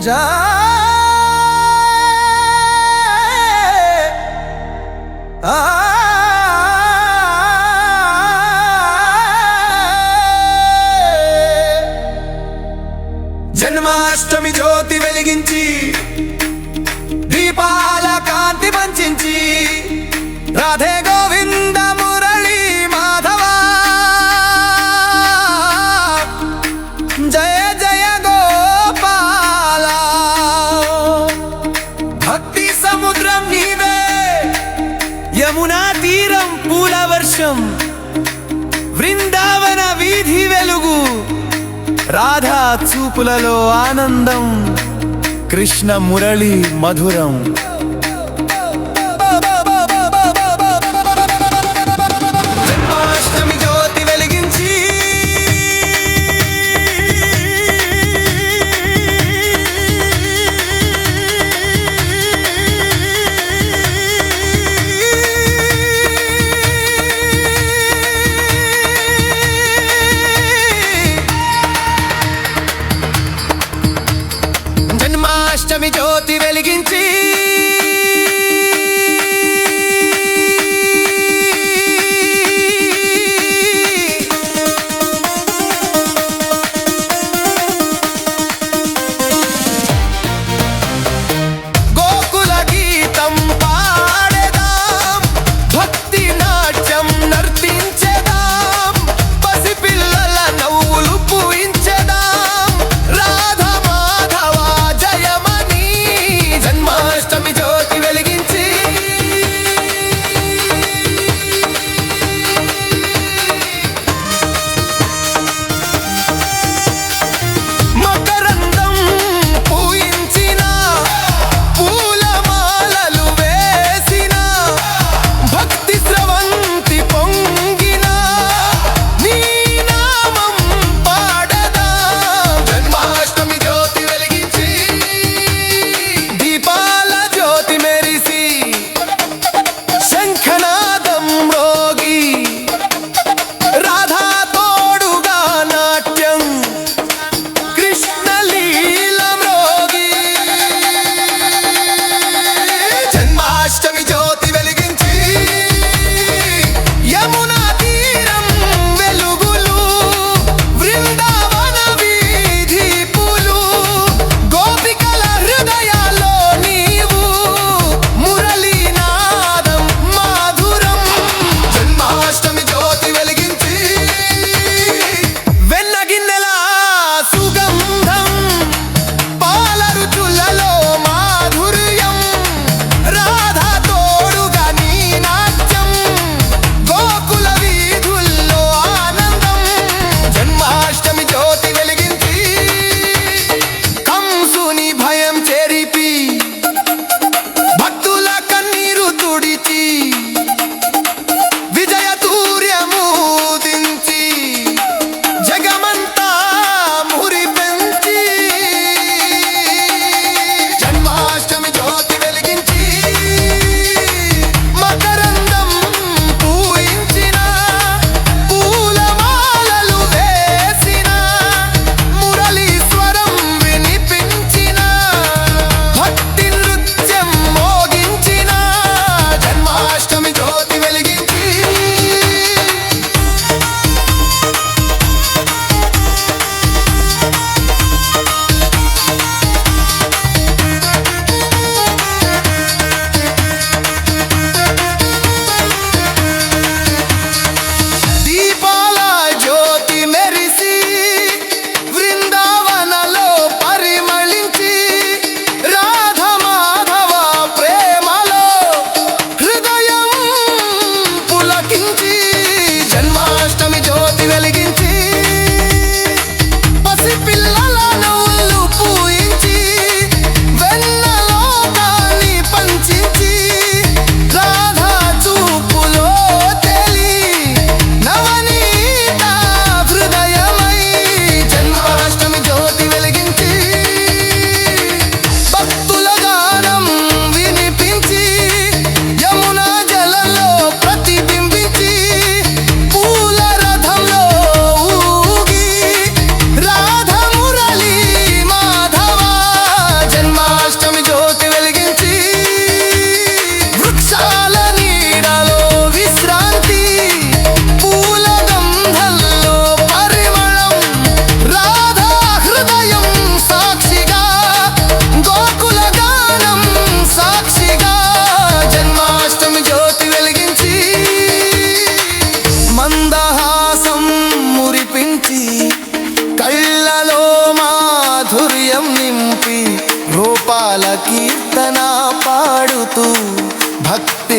జా ఆ. జన్మాష్టమి జ్యోతి వెలిగించి దీపాల కాంతి పంచించి రాధే పూల వర్షం బృందావన వీధి వెలుగు రాధా చూపులలో ఆనందం కృష్ణ మురళి మధురం.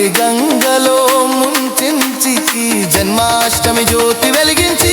గంగలో ముంచెంచి జన్మాష్టమి జ్యోతి వెలిగించి